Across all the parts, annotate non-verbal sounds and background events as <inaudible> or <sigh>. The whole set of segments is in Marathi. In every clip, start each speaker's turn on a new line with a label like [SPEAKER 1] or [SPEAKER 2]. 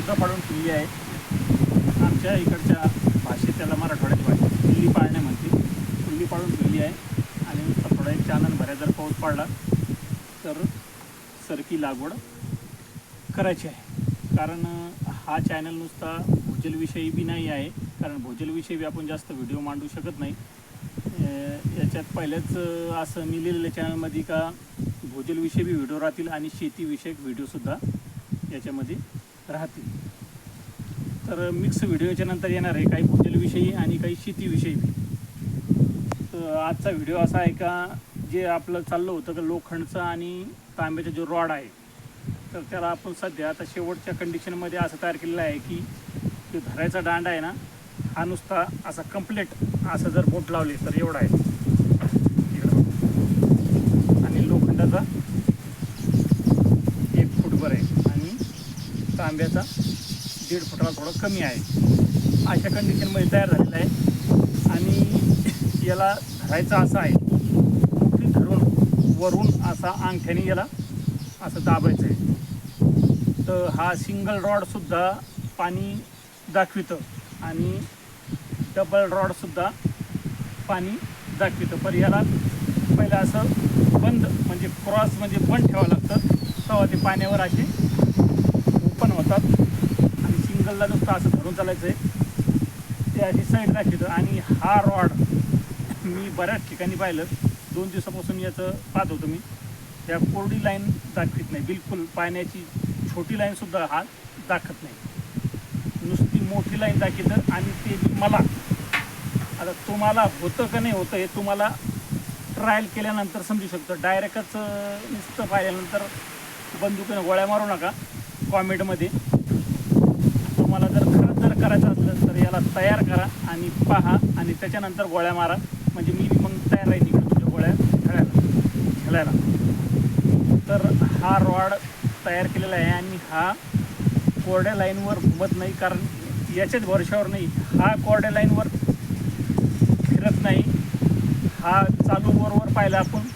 [SPEAKER 1] सूत्र पाडून ठेवली आहे. आमच्या इकडच्या भाषेत त्याला मराठवाड्यात भाषा कुल्ली पाळणे म्हणते. कुल्ली पाडून ठेवली आहे. आणि नुसता थोडा एक चानन भऱ्या जर पाऊस पडला तर सरकी लागवड करायची आहे. कारण हा चॅनल नुसता भूजलविषयी बी नाही आहे. कारण भूजलविषयी बी आपण जास्त व्हिडिओ मांडू शकत नाही. याच्यात पहिलेच असं मी लिहिलेल्या चॅनलमध्ये का भूजलविषयी बी व्हिडिओ राहतील आणि शेतीविषयक व्हिडिओसुद्धा याच्यामध्ये राहतील. तर मिक्स व्हिडिओच्या नंतर येणार आहे काही भूजलविषयी आणि काही शेतीविषयी बी तर आजचा व्हिडिओ असा आहे का जे आपलं चाललं होतं का लोखंडचा आणि तांब्याचा जो रॉड आहे तर त्याला आपण सध्या आता शेवटच्या कंडिशनमध्ये असं तयार केलेलं आहे की जो धरायचा दांडा आहे ना हा नुसता असा कंप्लीट असं जर बोट लावले तर एवढा आहे इकडं. आणि लोखंडाचा एक फुटभर आहे आणि आंब्याचा दीड फुटाला थोडं कमी आहे. अशा कंडिशनमध्ये तयार झालेला आहे. आणि याला धरायचा असा आहे. की धरून वरून असा अंगठ्याने याला असं दाबायचं आहे. तर हा सिंगल रॉडसुद्धा पाणी दाखवितं आणि डबल रॉडसुद्धा पाणी दाखवितं. पण याला पहिलं असं बंद म्हणजे क्रॉस म्हणजे बंद ठेवावं लागतं. तेव्हा ते पाण्यावर असे असतात आणि सिंगलला नुसतं असं धरून चालायचं आहे ते अशी साईड दाखवतं. आणि हा रॉड मी बऱ्याच ठिकाणी पाहिलं. दोन दिवसापासून याचं पाहत होतो मी. त्या कोरडी लाईन दाखवित नाही. बिलकुल पाण्याची छोटी लाईनसुद्धा हा दाखवत नाही. नुसती मोठी लाईन दाखवतं. आणि ते मला आता तुम्हाला होतं का नाही होतं हे तुम्हाला ट्रायल केल्यानंतर समजू शकतं. डायरेक्टच नुसतं पाहिल्यानंतर बंदुकीनं गोळ्या मारू नका. कॉमेंटमध्ये तुम्हाला जर खरंच जर करायचं असलं तर याला तयार करा आणि पहा आणि त्याच्यानंतर गोळ्या मारा. म्हणजे मी मग तयार राहील इकडे तुझ्या गोळ्या खेळायला. खेळायला. तर हा रॉड तयार केलेला आहे आणि हा कोरड्या लाईनवर घुमत नाही कारण याच्याच भरशावर नाही. हा कोरड्या लाईनवर फिरत नाही. हा चालू बरोबर पाहिला आपण.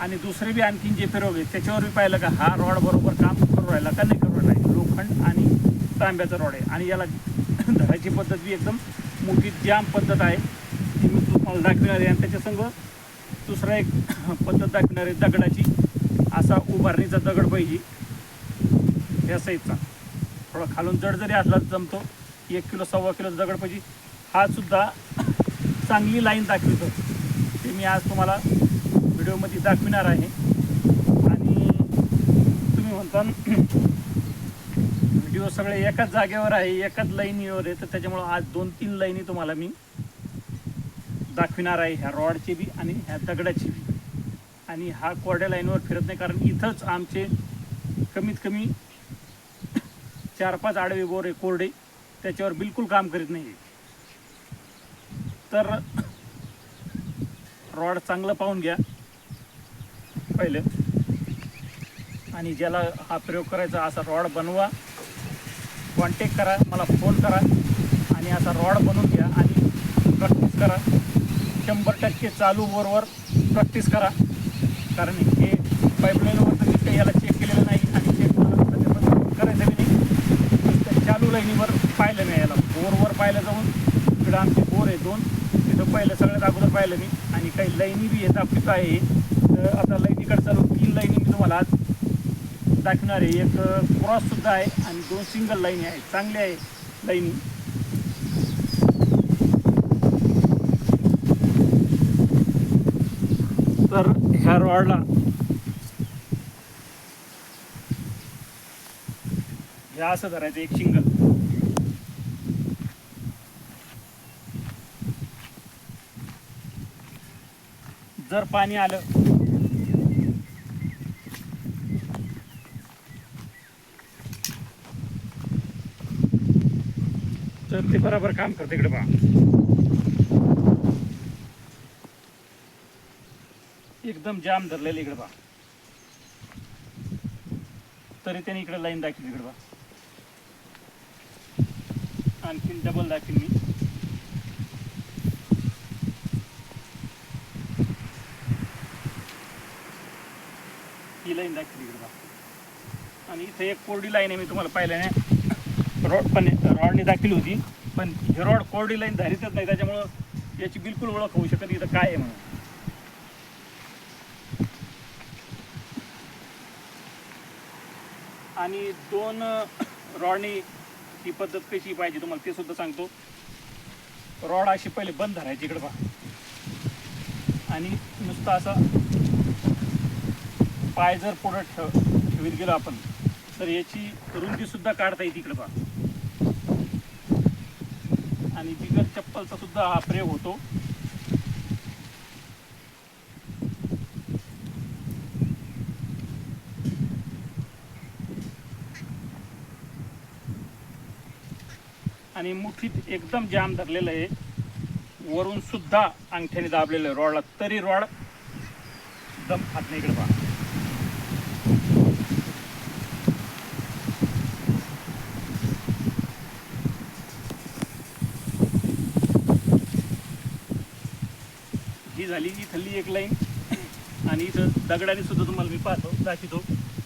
[SPEAKER 1] आणि दुसरे बी आणखीन जे फिरवले त्याच्यावर बी पाहिलं का हा रॉड बरोबर काम करू राहिला. का नाही? लोखंड आणि तांब्याचा रॉड आहे. आणि याला धरायची पद्धत बी एकदम मोठी जाम पद्धत आहे. ती मी तुम्हाला दाखविणार आहे. आणि त्याच्यासंग दुसरा एक पद्धत दाखविणार आहे. दगडाची. असा उभारणीचा दगड पाहिजे. या साईजचा. थोडा खालून जड जरी असला जमतो. एक किलो सव्वा किलो दगड पाहिजे. हा सुद्धा चांगली लाईन दाखवितो. ते मी आज तुम्हाला व्हिडिओमध्ये दाखविणार आहे. आणि तुम्ही म्हणता व्हिडिओ सगळे एकाच जागेवर आहे एकाच लाईनीवर आहे. तर त्याच्यामुळं आज दोन तीन लाईनी तुम्हाला मी दाखविणार आहे. ह्या रॉडची बी आणि ह्या दगडाची बी. आणि हा कोरड्या लाईनवर फिरत नाही कारण इथंच आमचे कमीत कमी चार पाच आडवे बोर आहे कोरडे. त्याच्यावर बिलकुल काम करीत नाही तर रॉड चांगलं पाहून घ्या पहिलं. आणि ज्याला हा प्रयोग करायचा असा रॉड बनवा. कॉन्टॅक्ट करा मला फोन करा आणि असा रॉड बनवून घ्या आणि प्रॅक्टिस करा. शंभर टक्के चालू बोरवर प्रॅक्टिस करा. कारण हे पाईपलाईनवर तर मी काही याला चेक केलेलं नाही आणि चेक करायचं बी नाही. त्या चालू लाईनीवर पाहिलं नाही याला. बोरवर पाहिलं जाऊन इकडं आमचे बोर आहे दोन तिथं पहिलं सगळ्यात अगोदर पाहिलं मी. आणि काही लाईनी बी आहेत आपली आहे तर आता लाईनीकडे चालू तीन लाईनी मी तुम्हाला आज दाखवणार आहे एक क्रॉससुद्धा आहे आणि दोन सिंगल लाईनी आहे. चांगले आहे लाईन तर ह्या रॉडला ह्या असं धरायचं एक सिंगल जर पाणी आलं तर ते बरोबर काम करते इकडे पहा एकदम जाम धरलेलं इकडे पहा तरी त्याने इकडे लाईन दाखवली इकडे पहा आणखीन डबल दाखवीन मी. ही लाईन दाखवली इकडे पहा आणि इथे एक कोरडी लाईन आहे मी तुम्हाला पाहिलं नाही रॉड पण रॉडने दाखवली होती पण हे रॉड कोरडी लाईन धारितच नाही त्याच्यामुळं याची बिलकुल ओळख होऊ शकत नाही इथं काय आहे म्हणून. आणि दोन रॉडनी ही पद्धत कशी पाहिजे तुम्हाला ते सुद्धा सांगतो. रॉड अशी पहिले बंद धरायची इकडे पहा. आणि नुसता असा पाय जर पुढं ठेव ठेवीत गेलो आपण तर याची रुंदी सुद्धा काढता येते इकडे पहा. आणि बिगर चप्पलचा सुद्धा हा प्रयोग होतो. आणि मुठीत एकदम जाम धरलेलं आहे. वरून सुद्धा अंगठ्याने दाबलेलं आहे. रॉडला तरी रॉड दम फाटणे नाही इकडे पहा. ही झाली इथली एक लाईन. आणि इथं दगडाने सुद्धा तुम्हाला मी पाहतो दाखवतो.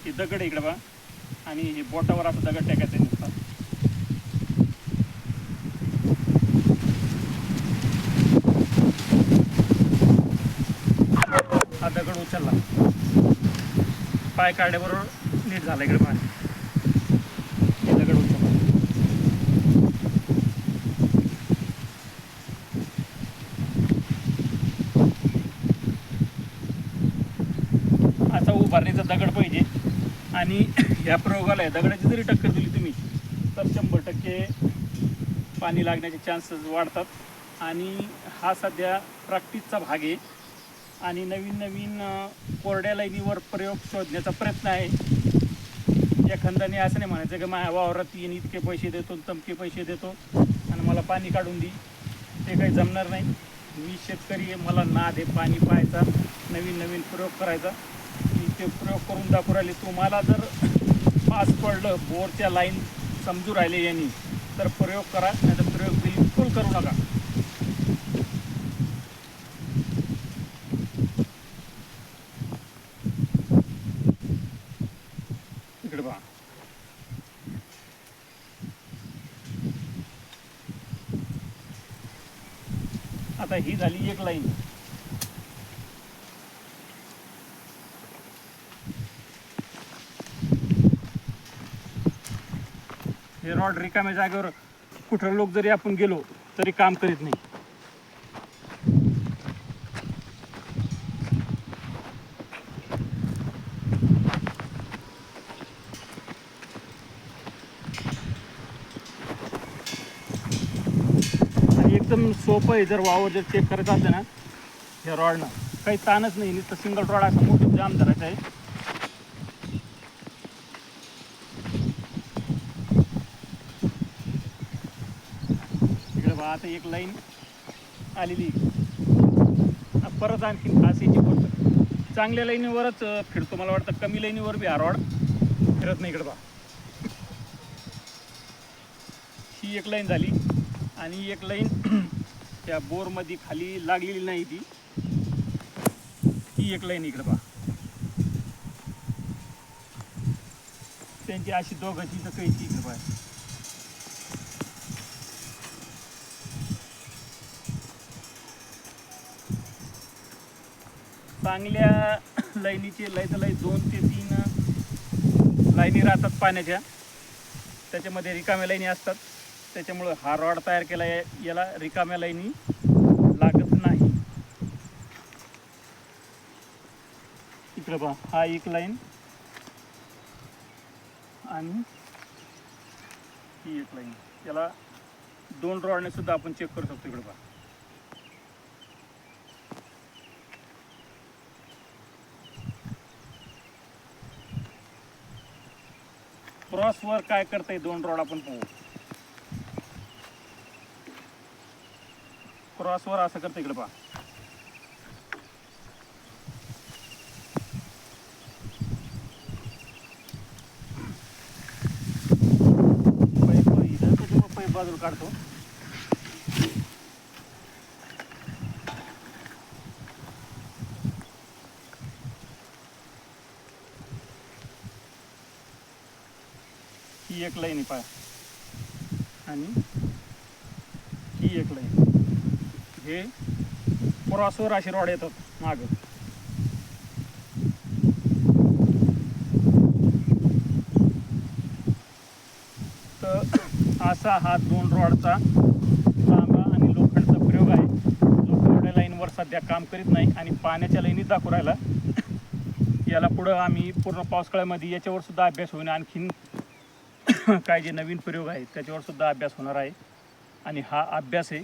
[SPEAKER 1] हे दगड इकडे बा आणि हे बोटावर असं दगड टाकायचं नुसता हा दगड उचलला. पाय काढल्याबरोबर नीट झाला इकडे पाणी हे दगड उचलला आता उभारणीचा दगड पाहिजे. आणि ह्या प्रयोगाला आहे दगडाची जरी टक्कर दिली तुम्ही तर शंभर टक्के पाणी लागण्याचे चान्सेस वाढतात. आणि हा सध्या प्रॅक्टिसचा भाग आहे. आणि नवीन नवीन कोरड्या लाईनीवर प्रयोग शोधण्याचा प्रयत्न आहे. एखाद्याने असं नाही म्हणायचं की माझ्या वावरात येईन इतके पैसे देतो तमके पैसे देतो आणि मला पाणी काढून दे. ते काही जमणार नाही. मी शेतकरी आहे मला नाद आहे पाणी पाहायचा नवीन नवीन प्रयोग करायचा. मी ते प्रयोग करून दाखवू राहिले. तुम्हाला जर पास पडलं बोरच्या लाईन समजू राहिले यांनी तर प्रयोग करा नाही तर प्रयोग बिलकुल करू नका. इकडे पहा. आता ही झाली एक लाईन नॉट रॉड रिकाम्या जागेवर कुठं लोक जरी आपण गेलो तरी काम करीत नाही. एकदम सोपं आहे जर वावर जर चेक करत असेल ना या रॉडनं काही ताणच नाही नुसतं सिंगल रॉड असं मोठं जाम धरायचं आहे. बघा आता एक लाईन आलेली परत आणखी खास याची चांगल्या लाईनीवरच फिरतो मला वाटतं. कमी लाईनीवर बी हा फिरत नाही इकडं बघा ही एक लाईन झाली. आणि एक लाईन <clears throat> त्या बोरमध्ये खाली लागलेली नाही ती. ही एक लाईन इकडं पहा त्यांची अशी दोघांची तर कैची इकडं पाहिजे चांगल्या लाईनीचे लय तर लय दोन ते तीन लाईनी राहतात पाण्याच्या. त्याच्यामध्ये रिकाम्या लाईनी असतात. त्याच्यामुळं हा रॉड तयार केला आहे याला रिकाम्या लाईनी लागत नाही. इकडं पहा हा एक लाईन. आणि ही एक लाईन. याला दोन रॉडने सुद्धा आपण चेक करू शकतो इकडं पहा क्रॉसवर काय करताय दोन रॉड आपण पाहू. क्रॉसवर असं करतं इकडे पहा. पाईप इथं त्याच्यामुळे पाईप बाजूला काढतो. ही एक लाईन आहे पाय आणि ही एक लाईन. हे क्रॉसवर असे रॉड येतात माग. तर असा हा दोन रॉडचा तांबा आणि लोखंडचा प्रयोग आहे. जो पुढे लाईनवर सध्या काम करीत नाही आणि पाण्याच्या लाईनीत दाखवू राहिला. याला पुढं आम्ही पूर्ण पावसाळ्यामध्ये याच्यावर सुद्धा अभ्यास होईन. आणखीन <laughs> काय जे नवीन प्रयोग आहेत त्याच्यावर सुद्धा अभ्यास होणार आहे. आणि हा अभ्यास आहे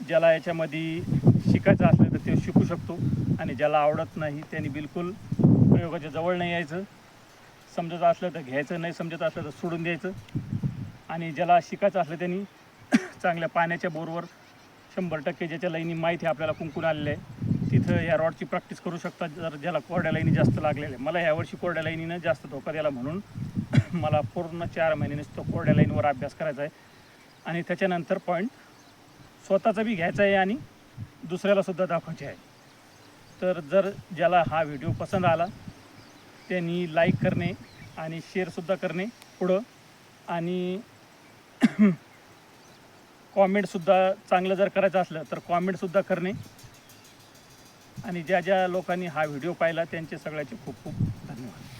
[SPEAKER 1] ज्याला याच्यामध्ये शिकायचं असलं तर ते शिकू शकतो. आणि ज्याला आवडत नाही त्यांनी बिलकुल प्रयोगाच्या जवळ नाही यायचं. समजत असलं तर घ्यायचं नाही समजत असलं तर सोडून द्यायचं. आणि ज्याला शिकायचं असलं त्यांनी <coughs> चांगल्या पाण्याच्या बोरवर शंभर टक्के ज्याच्या लाईनी माहिती आपल्याला कुंकून आलेलं आहे तिथं या रॉडची प्रॅक्टिस करू शकतात. जर ज्याला कोरड्या लाईनी जास्त लागलेल्या आहे मला यावर्षी कोरड्या लाईनीनं जास्त धोका दिला म्हणून मला पूर्ण चार महिने तो कोरड्या लाईनवर अभ्यास करायचा आहे. आणि त्याच्यानंतर पॉईंट स्वतःचा बी घ्यायचा आहे आणि दुसऱ्याला सुद्धा दाखवायचे आहे. तर जर ज्याला हा व्हिडिओ पसंत आला त्यांनी लाईक करणे आणि शेअरसुद्धा करणे पुढं. आणि <clears throat> कॉमेंटसुद्धा चांगलं जर करायचं असलं तर कॉमेंटसुद्धा करणे. आणि ज्या ज्या लोकांनी हा व्हिडिओ पाहिला त्यांचे सगळ्याचे खूप खूप धन्यवाद.